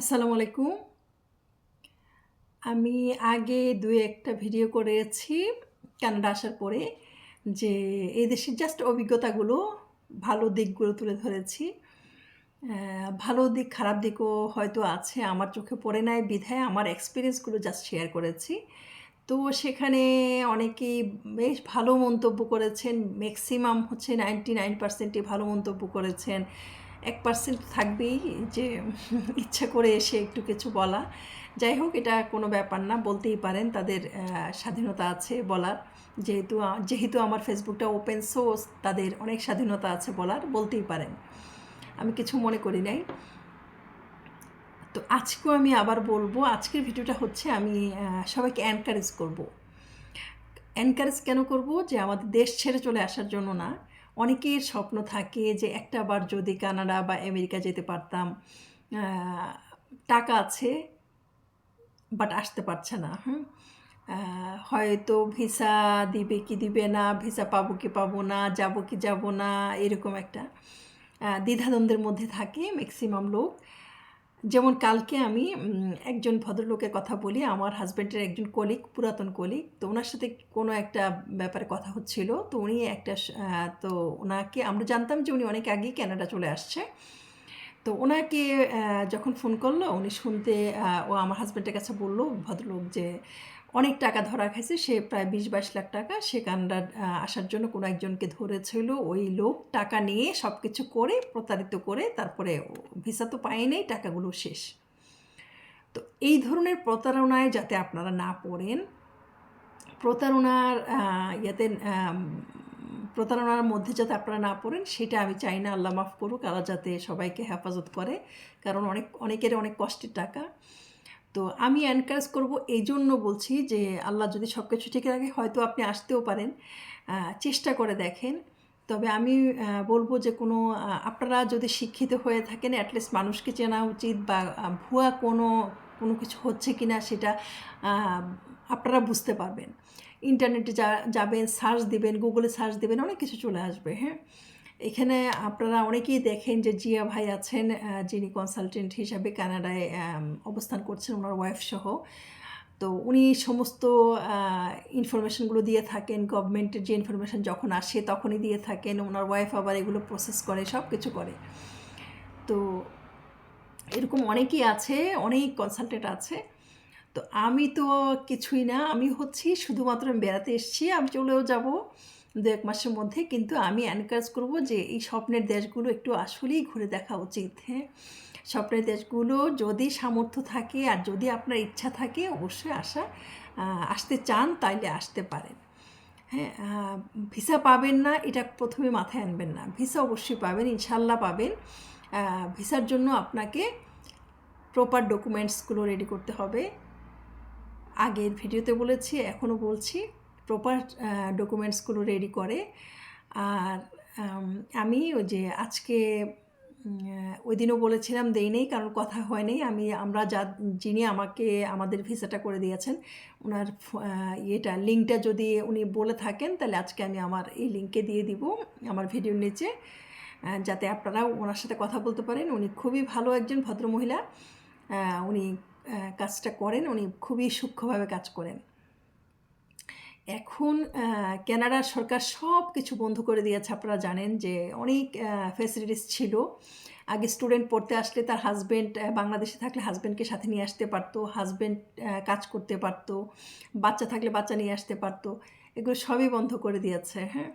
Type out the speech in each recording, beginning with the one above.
আসসালামু আলাইকুম। আমি আগে দুই একটা ভিডিও করেছি কানাডা আসার পরে যে এই দেশের জাস্ট অভিজ্ঞতাগুলো, ভালো দিকগুলো তুলে ধরেছি। ভালো দিক, খারাপ দিকও হয়তো আছে, আমার চোখে পড়ে নাই বিধায় আমার এক্সপিরিয়েন্সগুলো জাস্ট শেয়ার করেছি। তো সেখানে অনেকেই বেশ ভালো মন্তব্য করেছেন ম্যাক্সিমাম হচ্ছে নাইনটি নাইন পার্সেন্টই ভালো মন্তব্য করেছেন। এক পার্সেন্ট থাকবেই যে ইচ্ছা করে এসে একটু কিছু বলা। যাই হোক, এটা কোনো ব্যাপার না, বলতেই পারেন, তাদের স্বাধীনতা আছে বলার। যেহেতু যেহেতু আমার ফেসবুকটা ওপেন সোর্স তাদের অনেক স্বাধীনতা আছে বলার, বলতেই পারেন। আমি কিছু মনে করি নাই। তো আজকেও আমি আবার বলব, আজকের ভিডিওটা হচ্ছে আমি সবাইকে এনকারেজ করব। এনকারেজ কেন করব? যে আমাদের দেশ ছেড়ে চলে আসার জন্য না অনেকের স্বপ্ন থাকে যে একটা বার যদি কানাডা বা আমেরিকা যেতে পারতাম টাকা আছে বাট আসতে পারছে না, হুম? হয়তো ভিসা দিবে কি দিবে না, ভিসা পাবো কি পাবো না, যাব কি যাব না, এরকম একটা দ্বিধাদ্বন্দ্বের মধ্যে থাকে ম্যাক্সিমাম লোক। যেমন কালকে আমি একজন ভদ্রলোকের কথা বলি, আমার হাজব্যান্ডের একজন কলিক পুরাতন কলিক তো ওনার সাথে কোনো একটা ব্যাপারে কথা হচ্ছিল, তো উনি একটা তো ওনাকে, আমরা জানতাম যে উনি অনেক আগেই ক্যানাডা চলে আসছে, তো ওনাকে যখন ফোন করল, উনি শুনতে ও আমার হাজব্যান্ডের কাছে বলল, ভদ্রলোক যে অনেক টাকা ধরা খাইছে, সে প্রায় বিশ বাইশ লাখ টাকা সে আসার জন্য কোনো একজনকে ধরেছিল। ওই লোক টাকা নিয়ে সব কিছু করে, প্রতারিত করে তারপরে ভিসা তো পায় নেই, টাকাগুলো শেষ। তো এই ধরনের প্রতারণায় যাতে আপনারা না পড়েন, প্রতারণার ইয়েতে প্রতারণার মধ্যে যাতে আপনারা না পড়েন, সেটা আমি চাই না, আল্লাহ মাফ করুক, আল্লাহ যাতে সবাইকে হেফাজত করে। কারণ অনেক, অনেকের অনেক কষ্টের টাকা। তো আমি এনকারেজ করব এই জন্য বলছি যে, আল্লাহ যদি সব কিছু ঠিক রাখে, হয়তো আপনি আসতেও পারেন। চেষ্টা করে দেখেন। তবে আমি বলব যে কোনো আপনারা যদি শিক্ষিত হয়ে থাকেন অ্যাটলিস্ট মানুষকে চেনা উচিত বা ভুয়া কোনো কোনো কিছু হচ্ছে কি না সেটা আপনারা বুঝতে পারবেন। ইন্টারনেটে যা, যাবেন সার্চ দিবেন গুগলে সার্চ দিবেন, অনেক কিছু চলে আসবে হ্যাঁ? এখানে আপনারা অনেকেই দেখেন যে জিয়া ভাই আছেন যিনি কনসালটেন্ট হিসাবে কানাডায় অবস্থান করছেন, ওনার ওয়াইফ সহ। তো উনি সমস্ত ইনফরমেশনগুলো দিয়ে থাকেন গভর্নমেন্টের যে ইনফরমেশন যখন আসে তখনই দিয়ে থাকেন, ওনার ওয়াইফ আবার এগুলো প্রসেস করে সব কিছু করে। তো এরকম অনেকেই আছে, অনেক কনসালটেন্ট আছে। তো আমি তো কিছুই না, আমি হচ্ছি শুধুমাত্র আমি বেড়াতে এসেছি, আমি চলেও যাব। দু এক মাসের মধ্যে কিন্তু আমি এনকারেজ করব যে এই স্বপ্নের দেশগুলো একটু আসলেই ঘুরে দেখা উচিত হ্যাঁ? স্বপ্নের দেশগুলো যদি সামর্থ্য থাকে আর যদি আপনার ইচ্ছা থাকে, অবশ্যই আসা আসতে চান তাইলে আসতে পারেন হ্যাঁ? ভিসা পাবেন না, এটা প্রথমে মাথায় আনবেন না। ভিসা অবশ্যই পাবেন ইনশাল্লাহ পাবেন। ভিসার জন্য আপনাকে প্রপার ডকুমেন্টসগুলো রেডি করতে হবে। আগের ভিডিওতে বলেছি, এখনও বলছি। প্রপার ডকুমেন্টসগুলো রেডি করে। আর আমি ওই যে আজকে ওই দিনও বলেছিলাম দেই নেই কারণ কথা হয় নাই। আমি, আমরা যা, যিনি আমাকে, আমাদের ভিসাটা করে দিয়েছেন ওনার ইয়েটা, লিঙ্কটা যদি উনি বলে থাকেন, তাহলে আজকে আমি আমার এই লিঙ্কে দিয়ে দিব, আমার ভিডিওর নিচে। যাতে আপনারা ওনার সাথে কথা বলতে পারেন। উনি খুবই ভালো একজন ভদ্রমহিলা। উনি কাজটা করেন, উনি খুবই সূক্ষ্মভাবে কাজ করেন। এখন আহ, কানাডার সরকার সব কিছু বন্ধ করে দিয়েছে। আপনারা জানেন যে অনেক ফ্যাসিলিটিস ছিল। আগে স্টুডেন্ট পড়তে আসলে তার হাজব্যান্ড বাংলাদেশে থাকলে হাজব্যান্ডকে সাথে নিয়ে আসতে পারতো হাজব্যান্ড কাজ করতে পারতো বাচ্চা থাকলে বাচ্চা নিয়ে আসতে পারতো। এগুলো সবই বন্ধ করে দিয়েছে হ্যাঁ।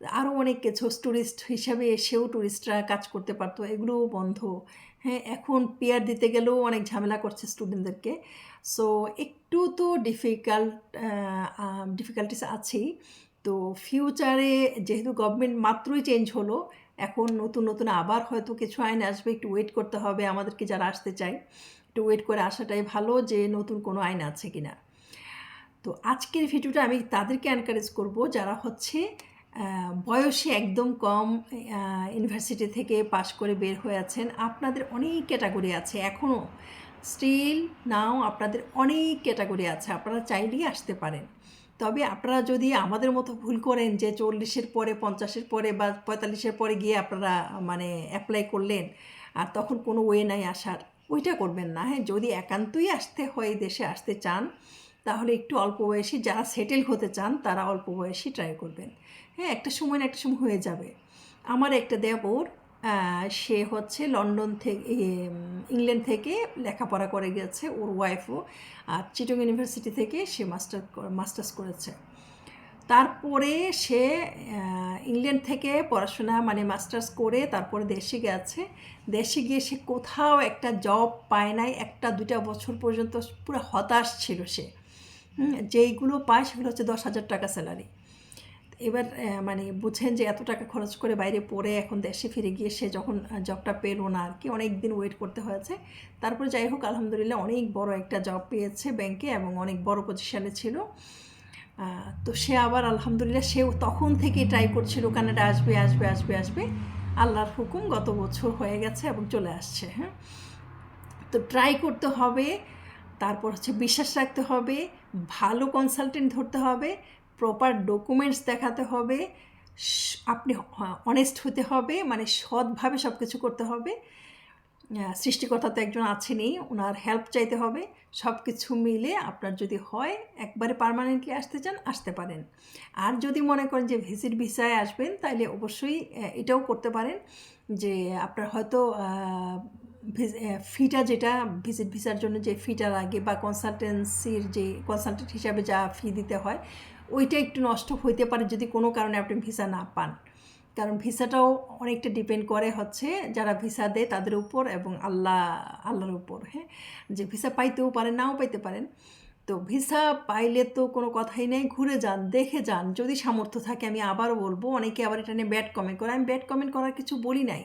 আরও অনেক কিছু ট্যুরিস্ট হিসাবে এসেও ট্যুরিস্টরা কাজ করতে পারতো এগুলোও বন্ধ। হ্যাঁ এখন পেয়ার দিতে গেলেও অনেক ঝামেলা করছে স্টুডেন্টদেরকে সো একটু তো ডিফিকাল্ট ডিফিকাল্টিস আছেই। তো ফিউচারে যেহেতু গভর্নমেন্ট মাত্রই চেঞ্জ হলো, এখন নতুন নতুন আবার হয়তো কিছু আইন আসবে, একটু ওয়েট করতে হবে আমাদেরকে যারা আসতে চায়। একটু ওয়েট করে আসাটাই ভালো যে নতুন কোনো আইন আছে কিনা। তো আজকের ভিডিওটা আমি তাদেরকে এনকারেজ করব, যারা হচ্ছে বয়সে একদম কম ইউনিভার্সিটি থেকে পাশ করে বের হয়ে আছেন। আপনাদের অনেক ক্যাটাগরি আছে এখনও স্টিল নাও আপনাদের অনেক ক্যাটাগরি আছে। আপনারা চাইলেই আসতে পারেন। তবে আপনারা যদি আমাদের মতো ভুল করেন যে চল্লিশের পরে, পঞ্চাশের পরে বা পঁয়তাল্লিশের পরে গিয়ে আপনারা মানে অ্যাপ্লাই করলেন, আর তখন কোনো ওয়ে নাই আসার, ওইটা করবেন না। হ্যাঁ যদি একান্তই আসতে হয়, দেশে আসতে চান, তাহলে একটু অল্প বয়সী, যারা সেটেল হতে চান, তারা অল্প বয়সী ট্রাই করবেন। হ্যাঁ একটা সময় না একটা সময় হয়ে যাবে। আমার একটা দেবর সে হচ্ছে লন্ডন থেকে ইংল্যান্ড থেকে লেখাপড়া করে গেছে, ওর ওয়াইফও আর চিটং ইউনিভার্সিটি থেকে সে মাস্টার মাস্টার্স করেছে। তারপরে সে ইংল্যান্ড থেকে পড়াশোনা মানে মাস্টার্স করে তারপরে দেশে গেছে। দেশে গিয়ে সে কোথাও একটা জব পায় নাই, একটা দুটা বছর পর্যন্ত পুরো হতাশ ছিল সে। যেইগুলো পায় সেগুলো হচ্ছে দশ হাজার টাকা স্যালারি এবার মানে বুঝেন যে এত টাকা খরচ করে বাইরে পড়ে এখন দেশে ফিরে গিয়ে সে যখন জবটা পেল না আর কি, অনেক দিন ওয়েট করতে হয়েছে। তারপরে যাই হোক, আলহামদুলিল্লাহ অনেক বড় একটা জব পেয়েছে ব্যাংকে এবং অনেক বড় পজিশনে ছিল। তো সে আবার আলহামদুলিল্লাহ সেও তখন থেকে ট্রাই করছিল, কানাডা আসবে আসবে আসবে আসবে। আল্লাহর হুকুম গত বছর হয়ে গেছে এবং চলে আসছে হ্যাঁ। তো ট্রাই করতে হবে, তারপর হচ্ছে বিশ্বাস রাখতে হবে, ভালো কনসালটেন্ট ধরতে হবে প্রপার ডকুমেন্টস দেখাতে হবে আপনি অনেস্ট হতে হবে মানে সৎভাবে সব কিছু করতে হবে। সৃষ্টিকর্তা তো একজন আছেনই ওনার হেল্প চাইতে হবে। সব কিছু মিলে আপনার যদি হয়, একবারে পার্মানেন্টলি আসতে চান, আসতে পারেন। আর যদি মনে করেন যে ভিজিট ভিসায় আসবেন তাহলে অবশ্যই এটাও করতে পারেন যে আপনার হয়তো ফিটা যেটা ভিজিট ভিসার জন্য যে ফিটা লাগে বা কনসালটেন্সির যে কনসালটেন্ট হিসাবে যা ফি দিতে হয় ওইটা একটু নষ্ট হইতে পারে যদি কোনো কারণে আপনি ভিসা না পান। কারণ ভিসাটাও অনেকটা ডিপেন্ড করে হচ্ছে যারা ভিসা দেয় তাদের উপর এবং আল্লাহ, আল্লাহর উপর হ্যাঁ? যে ভিসা পাইতেও পারেন, নাও পাইতে পারেন। তো ভিসা পাইলে তো কোনো কথাই নেই, ঘুরে যান, দেখে যান। যদি সামর্থ্য থাকে আমি আবারও বলব, অনেকে আবার এটা নিয়ে ব্যাড কমেন্ট করে। আমি ব্যাড কমেন্ট করার কিছু বলি নাই।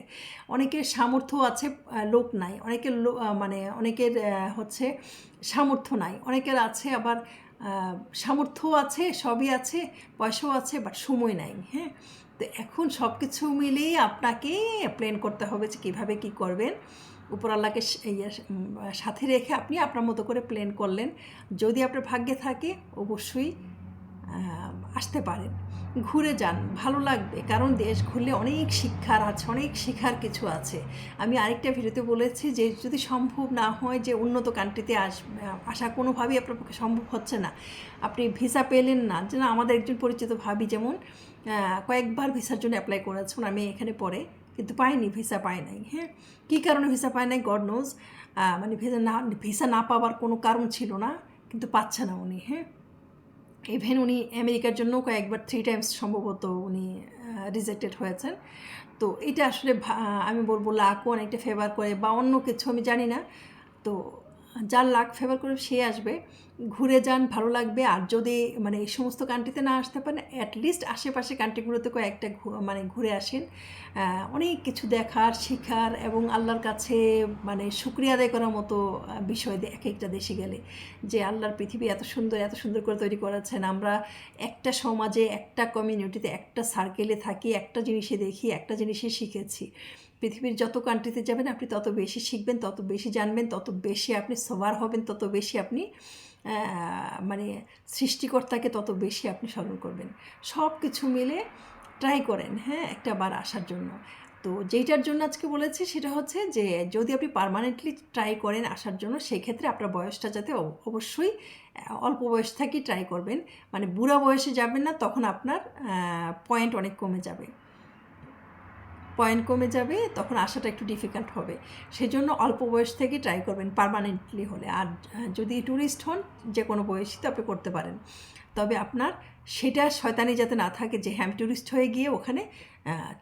অনেকের সামর্থ্য আছে লোক নাই। অনেকের মানে অনেকের হচ্ছে সামর্থ্য নাই। অনেকের আছে আবার সামর্থ্য আছে সবই আছে পয়সাও আছে বাট সময় নাই হ্যাঁ? তো এখন সব কিছু মিলেই আপনাকে প্ল্যান করতে হবে যে কীভাবে কী করবেন। উপর আল্লাহকে স- উম, সাথে রেখে আপনি আপনার মতো করে প্ল্যান করলেন। যদি আপনার ভাগ্যে থাকে অবশ্যই আসতে পারেন। ঘুরে যান, ভালো লাগবে। কারণ দেশ ঘুরলে অনেক শিক্ষার আছে, অনেক শেখার কিছু আছে। আমি আরেকটা ভিডিওতে বলেছি যে, যদি সম্ভব না হয় যে, উন্নত কান্ট্রিতে আস, আসা কোনোভাবেই আপনার পক্ষে সম্ভব হচ্ছে না। আপনি ভিসা পেলেন না। যে না, আমাদের একজন পরিচিত ভাবি যেমন কয়েকবার ভিসার জন্য অ্যাপ্লাই করেছেন আমি এখানে পরে কিন্তু পাইনি ভিসা পাই নাই। হ্যাঁ? কী কারণে ভিসা পায় নাই? গড নোজ মানে ভিসা না ভিসা না পাওয়ার কোনো কারণ ছিল না, কিন্তু পাচ্ছে না উনি। হ্যাঁ? ইভেন উনি আমেরিকার জন্য কয়েকবার থ্রি টাইমস সম্ভবত উনি রিজেক্টেড হয়েছেন। তো এটা আসলে আমি বলব লাকও অনেকটা ফেভার করে বা অন্য কিছু, আমি জানি না। তো যার লাক ফেভার করে সে আসবে, ঘুরে যান, ভালো লাগবে। আর যদি মানে এই সমস্ত কান্ট্রিতে না আসতে পারেন অ্যাটলিস্ট আশেপাশে কান্ট্রিগুলোতে কয়েকটা মানে ঘুরে আসেন। অনেক কিছু দেখার, শেখার এবং আল্লাহর কাছে মানে শুক্রিয়া আদায় করার মতো বিষয় এক একটা দেশে গেলে। যে আল্লাহর পৃথিবী এত সুন্দর এত সুন্দর করে তৈরি করেছেন। আমরা একটা সমাজে, একটা কমিউনিটিতে একটা সার্কেলে থাকি, একটা জিনিসে দেখি, একটা জিনিসে শিখেছি। পৃথিবীর যত কান্ট্রিতে যাবেন, আপনি তত বেশি শিখবেন, তত বেশি জানবেন, তত বেশি আপনি সবার হবেন, তত বেশি আপনি মানে সৃষ্টিকর্তাকে তত বেশি আপনি স্মরণ করবেন। সব কিছু মিলে ট্রাই করেন হ্যাঁ একটা বার আসার জন্য। তো যেইটার জন্য আজকে বলেছি, সেটা হচ্ছে যে যদি আপনি পার্মানেন্টলি ট্রাই করেন আসার জন্য, সেক্ষেত্রে আপনার বয়সটা যাতে অব- অবশ্যই অল্প বয়স থেকেই ট্রাই করবেন। মানে বুড়া বয়সে যাবেন না, তখন আপনার পয়েন্ট অনেক কমে যাবে। পয়েন্ট কমে যাবে, তখন আসাটা একটু ডিফিকাল্ট হবে। সেজন্য অল্প বয়স থেকে ট্রাই করবেন পার্মানেন্টলি হলে। আর যদি ট্যুরিস্ট হন, যে কোনো বয়সই তো আপনি করতে পারেন। তবে আপনার সেটা শয়তানি যাতে না থাকে যে হ্যাঁ ট্যুরিস্ট হয়ে গিয়ে ওখানে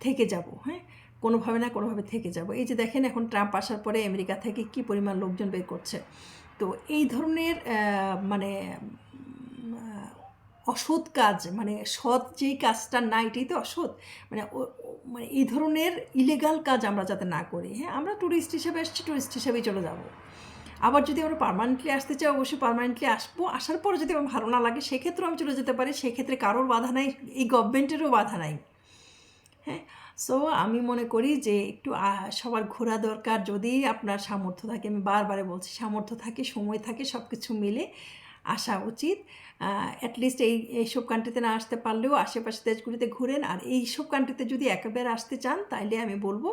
থেকে যাব হ্যাঁ? কোনোভাবে না কোনোভাবে থেকে যাব। এই যে দেখেন, এখন ট্রাম্প আসার পরে আমেরিকা থেকে কী পরিমাণ লোকজন বের করছে। তো এই ধরনের মানে অসৎ কাজ মানে সৎ যেই কাজটা না এটাই তো অসৎ। মানে মানে এই ধরনের ইলেগাল কাজ আমরা যাতে না করি হ্যাঁ? আমরা ট্যুরিস্ট হিসেবে এসেছি ট্যুরিস্ট হিসেবেই চলে যাব। আবার যদি আমরা পার্মানেন্টলি আসতে চাই, অবশ্যই পার্মানেন্টলি আসব। আসার পরে যদি আমার ভালো না লাগে, সেক্ষেত্রেও আমি চলে যেতে পারি, সেক্ষেত্রে কারোর বাধা নাই, এই গভর্নমেন্টেরও বাধা নাই। হ্যাঁ? সো আমি মনে করি যে একটু সবার ঘোরা দরকার। যদি আপনার সামর্থ্য থাকে, আমি বারবারে বলছি, সামর্থ্য থাকে, সময় থাকে সব কিছু মিলে আসা উচিত। অ্যাটলিস্ট এই এইসব কান্ট্রিতে না আসতে পারলেও আশেপাশে দেশগুলিতে ঘুরেন। আর এইসব কান্ট্রিতে যদি একেবারে আসতে চান তাইলে আমি বলব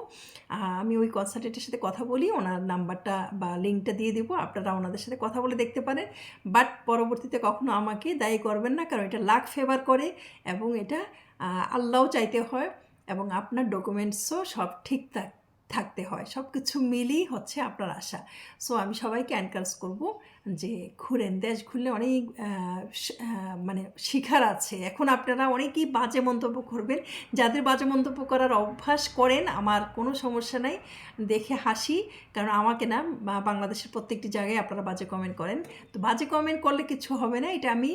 আমি ওই কনসালটেন্টের সাথে কথা বলি ওনার নাম্বারটা বা লিঙ্কটা দিয়ে দেবো আপনারা ওনাদের সাথে কথা বলে দেখতে পারেন। বাট পরবর্তীতে কখনো আমাকে দায়ী করবেন না কারণ এটা লাক ফেভার করে এবং এটা আহ, আল্লাহও চাইতে হয় এবং আপনার ডকুমেন্টসও সব ঠিক থাক থাকতে হয়। সব কিছু মিলিয়ে হচ্ছে আপনার আশা। সো আমি সবাইকে এনকারেজ করব যে ঘুরেন। দেশ ঘুরলে অনেক মানে শিখার আছে। এখন আপনারা অনেকেই বাজে মন্তব্য করবেন। যাদের বাজে মন্তব্য করার অভ্যাস করেন, আমার কোনো সমস্যা নাই। দেখে হাসি, কারণ আমাকে না বাংলাদেশের প্রত্যেকটি জায়গায় আপনারা বাজে কমেন্ট করেন। তো বাজে কমেন্ট করলে কিছু হবে না। এটা আমি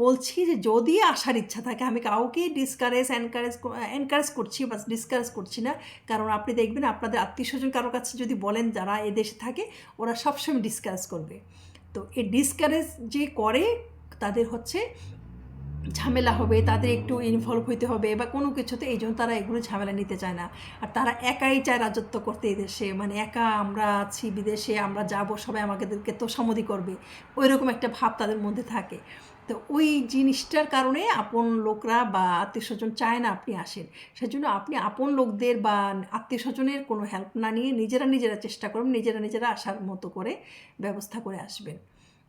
বলছি যে যদি আসার ইচ্ছা থাকে, আমি কাউকে ডিসকারেজ এনকারেজ এনকারেজ করছি বা ডিসকারেজ করছি না। কারণ আপনি দেখবেন আপনাদের আত্মীয় স্বজন কারোর কাছে যদি বলেন যারা এদেশে থাকে, ওরা সবসময় ডিসকারেজ করবে। তো এই ডিসকারেজ যে করে, তাদের হচ্ছে ঝামেলা হবে, তাদের একটু ইনভলভ হইতে হবে বা কোনো কিছুতে, এই জন্য তারা এগুলো ঝামেলা নিতে চায় না। আর তারা একাই চায় রাজত্ব করতে এই দেশে। মানে একা আমরা আছি বিদেশে, আমরা যাব, সবাই আমাদেরকে তো সমধি করবে। ওই রকম একটা ভাব তাদের মধ্যে থাকে। তো ওই জিনিসটার কারণে আপন লোকরা বা আত্মীয় স্বজন চায় না আপনি আসেন। সেজন্য আপনি আপন লোকদের বা আত্মীয় স্বজনের কোনো হেল্প না নিয়ে নিজেরা নিজেরা চেষ্টা করুন, নিজেরা নিজেরা আসার মতো করে ব্যবস্থা করে আসবেন।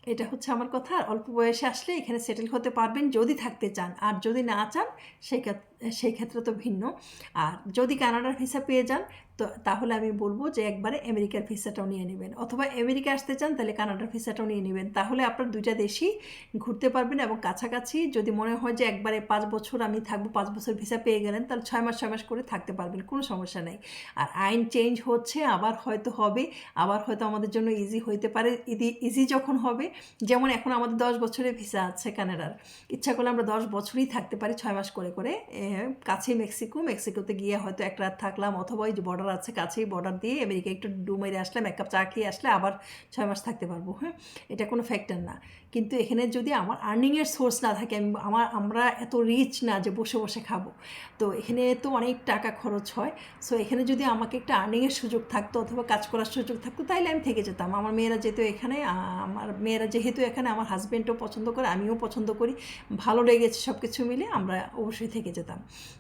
এটা হচ্ছে আমার কথা অল্প বয়সে আসলে এখানে সেটেল হতে পারবেন যদি থাকতে চান। আর যদি না চান সেই সেই ক্ষেত্রে তো ভিন্ন। আর যদি কানাডার ভিসা পেয়ে যান, তো তাহলে আমি বলব যে একবারে আমেরিকার ভিসাটাও নিয়ে নেবেন। অথবা আমেরিকা আসতে চান, তাহলে কানাডার ভিসাটাও নিয়ে নেবেন। তাহলে আপনার দুইটা দেশই ঘুরতে পারবেন এবং কাছাকাছি যদি মনে হয় যে একবারে পাঁচ বছর আমি থাকব, পাঁচ বছর ভিসা পেয়ে গেলেন, তাহলে ছয় মাস ছয় মাস করে থাকতে পারবেন, কোনো সমস্যা নেই। আর আইন চেঞ্জ হচ্ছে, আবার হয়তো হবে, আবার হয়তো আমাদের জন্য ইজি হইতে পারে। ইজি যখন হবে, যেমন এখন আমাদের দশ বছরের ভিসা আছে কানাডার। ইচ্ছা করলে আমরা দশ বছরই থাকতে পারি, ছয় মাস করে করে কাছেই মেক্সিকো, মেক্সিকোতে গিয়ে হয়তো এক রাত থাকলাম, অথবা ওই যে বর্ডার আছে কাছেই বর্ডার দিয়ে আমেরিকা একটু ডু মেরে আসলাম, এক কাপ চা খেয়ে আসলে আবার ছয় মাস থাকতে পারব হ্যাঁ? এটা কোনো ফ্যাক্টর না। কিন্তু এখানে যদি আমার আর্নিংয়ের সোর্স না থাকে, আমি আমার, আমরা এত রিচ না যে বসে বসে খাব, তো এখানে তো অনেক টাকা খরচ হয়। সো এখানে যদি আমাকে একটা আর্নিংয়ের সুযোগ থাকতো অথবা কাজ করার সুযোগ থাকতো তাহলে আমি থেকে যেতাম। আমার মেয়েরা যেহেতু এখানে আমার মেয়েরা যেহেতু এখানে, আমার হাজব্যান্ডও পছন্দ করে, আমিও পছন্দ করি। ভালো লেগেছে সব কিছু মিলে আমরা অবশ্যই থেকে যেতাম।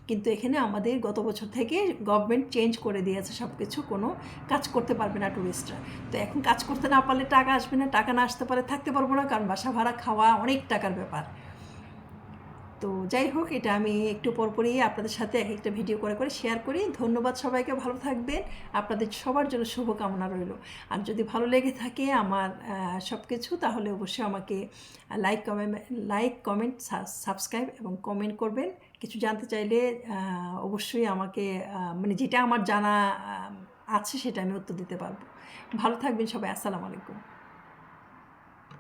কিন্তু এখানে আমাদের গত বছর থেকে গভর্নমেন্ট চেঞ্জ করে দিয়েছে সব কিছু কোনো কাজ করতে পারবে না ট্যুরিস্টরা তো এখন কাজ করতে না পারলে টাকা আসবে না, টাকা না আসতে পারে থাকতে পারব না, কারণ বাসা ভাড়া খাওয়া অনেক টাকার ব্যাপার। তো যাই হোক, এটা আমি একটু পরপরই আপনাদের সাথে এক একটা ভিডিও করে করে শেয়ার করি। ধন্যবাদ সবাইকে, ভালো থাকবেন। আপনাদের সবার জন্য শুভকামনা রইল। আর যদি ভালো লেগে থাকে আমার সব কিছু তাহলে অবশ্যই আমাকে like comment like comment subscribe এবং কমেন্ট করবেন। কিছু জানতে চাইলে অবশ্যই আমাকে মানে যেটা আমার জানা আছে সেটা আমি উত্তর দিতে পারব। ভালো থাকবেন সবাই, আসসালামু আলাইকুম।